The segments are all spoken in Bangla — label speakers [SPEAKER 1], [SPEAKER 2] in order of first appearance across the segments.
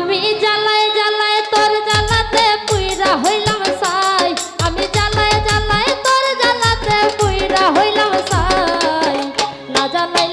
[SPEAKER 1] আমি জ্বালায় জ্বালায় তোর জ্বালাতে পুইরা হইলাম সাই। আমি জ্বালায় জ্বালায় তোর জ্বালাতে পুইরা হইলাম সাই। না জ্বালাই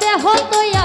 [SPEAKER 1] দেহ তোয়া